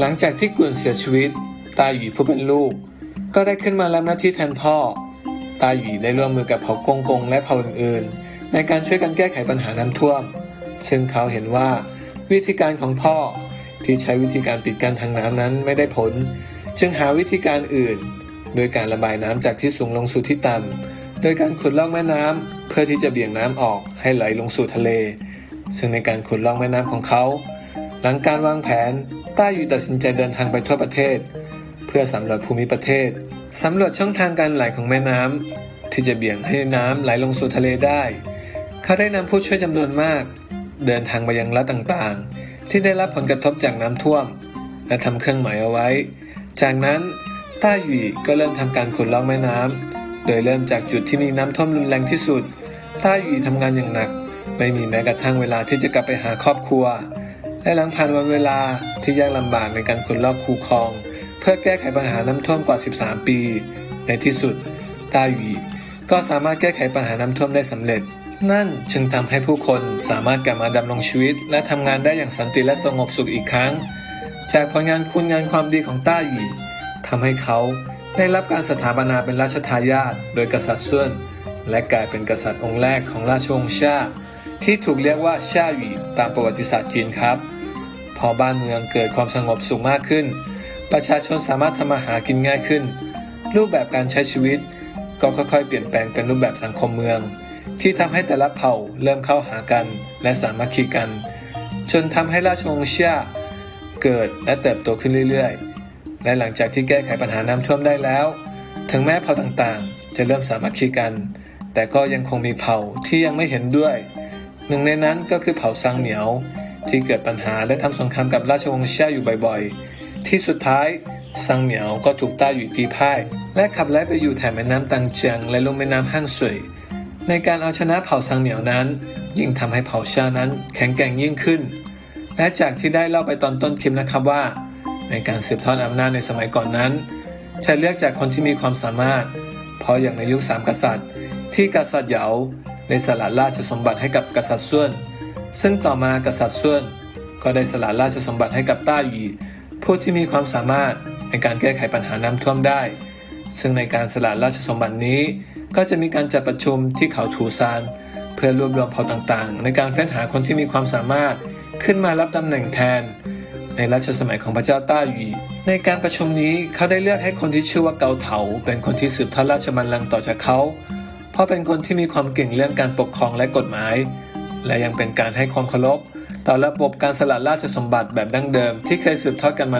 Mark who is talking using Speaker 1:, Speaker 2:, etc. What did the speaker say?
Speaker 1: หลังจากที่กวนเสียชีวิต ตาหยีผู้เป็นลูก ก็ได้ขึ้นมารับหน้าที่แทนพ่อ ตาหยีได้ร่วมมือกับเผ่ากงกงและเผ่าอื่นๆ ในการช่วยกันแก้ไขปัญหาน้ำท่วม ซึ่งเขาเห็นว่าวิธีการของพ่อที่ใช้วิธีการปิดกั้นทางน้ำนั้นไม่ได้ผล จึงหาวิธีการอื่น โดยการระบายน้ำจากที่สูงลงสู่ที่ต่ำโดยการขุดล่องแม่น้ำเพื่อที่จะเบี่ยงน้ำออกให้ไหลลงสู่ทะเล ซึ่งในการขุดล่องแม่น้ำของเขา หลังการวางแผน ต้าหยูตัดสินใจเดินทางไปทั่วประเทศ เพื่อสำรวจภูมิประเทศสำรวจช่องทางการไหลของแม่น้ำที่จะเบี่ยงให้น้ำไหลลงสู่ทะเลได้ เขาได้นำผู้ช่วยจำนวนมาก เดินทางไปยังรัฐต่างๆ ที่ได้รับผลกระทบจากน้ำท่วม และทำเครื่องหมายเอาไว้ จากนั้นต้าหยีก็เริ่มทำการขุดลอกแม่น้ำโดยเริ่มจากจุดที่มีน้ำท่วมรุนแรงที่สุดต้าหยีทำงานอย่างหนัก ไม่มีแม้กระทั่งเวลาที่จะกลับไปหาครอบครัว และหลังผ่านวันเวลาที่ยากลำบากในการขุดลอกคูคลอง เพื่อแก้ไขปัญหาน้ำท่วมกว่า 13 ปี ในที่สุดต้าหยีก็สามารถแก้ไขปัญหาน้ำท่วมได้สำเร็จ นั่นจึงทำให้ผู้คนสามารถกลับมาดำรงชีวิต และทำงานได้อย่างสันติและสงบสุขอีกครั้ง จากผลงานคุณงานความดีของต้าหยีทำให้เขาได้รับการสถาปนาเป็นราชทายาทโดยกษัตริย์เซุนและกลายเป็นกษัตริย์องค์แรกของราชวงศ์ชาที่ถูกเรียกว่าชาหยีตามประวัติศาสตร์จีนครับ พอบ้านเมืองเกิดความสงบสุขมากขึ้น ประชาชนสามารถทำมาหากินง่ายขึ้น รูปแบบการใช้ชีวิต ก็ค่อยๆ เปลี่ยนแปลงเป็นรูปแบบสังคมเมือง ที่ทำให้แต่ละเผ่าเริ่มเข้าหากันและสามัคคีกัน จนทำให้ราชวงศ์เชียเกิดและเติบโตขึ้นเรื่อยๆ และหลังจากที่แก้ไขปัญหาน้ำท่วมได้แล้ว ถึงแม้เผ่าต่างๆ จะเริ่มสามัคคีกัน แต่ก็ยังคงมีเผ่าที่ยังไม่เห็นด้วย หนึ่งในนั้นก็คือเผ่าซังเหมียว ที่เกิดปัญหาและทำสงครามกับราชวงศ์เชียอยู่บ่อยๆ ที่สุดท้ายซังเหมียวก็ถูกต้าหยุยตีพ่าย และขับไล่ไปอยู่แถบแม่น้ำตังเจียงและลงแม่น้ำฮั่นซุยในการเอาชนะเผ่าซังเหมียวนั้น ยิ่งทำให้เผ่าชานั้นแข็งแกร่งยิ่งขึ้น และจากที่ได้เล่าไปตอนต้นคลิปนะครับว่า ในการสืบทอดอำนาจในสมัยก่อนนั้น จะเลือกจากคนที่มีความสามารถ เพราะอย่างในยุคสามกษัตริย์ ที่กษัตริย์เหยาได้สละราชสมบัติให้กับกษัตริย์ส่วน ซึ่งต่อมากษัตริย์ส่วนก็ได้สละราชสมบัติให้กับต้าหยีผู้ที่มีความสามารถในการแก้ไขปัญหาน้ำท่วมได้ ซึ่งในการสละราชสมบัตินี้ ก็จะมีการจัดประชุมที่เขาถูซาน เพื่อรวบรวมเผ่าต่างๆ ในการเฟ้นหาคนที่มีความสามารถขึ้นมารับตำแหน่งแทน ในรัชสมัยของพระเจ้าต้าหยีในการประชุมนี้เขาได้เลือกให้คนที่ชื่อว่าเกาเถา เป็นคนที่สืบทอดราชบัลลังก์ต่อจากเขา เพราะเป็นคนที่มีความเก่งเรื่องการปกครองและกฎหมาย และยังเป็นการให้ความเคารพต่อระบบการสละราชสมบัติแบบดั้งเดิมที่เคยสืบทอดกันมา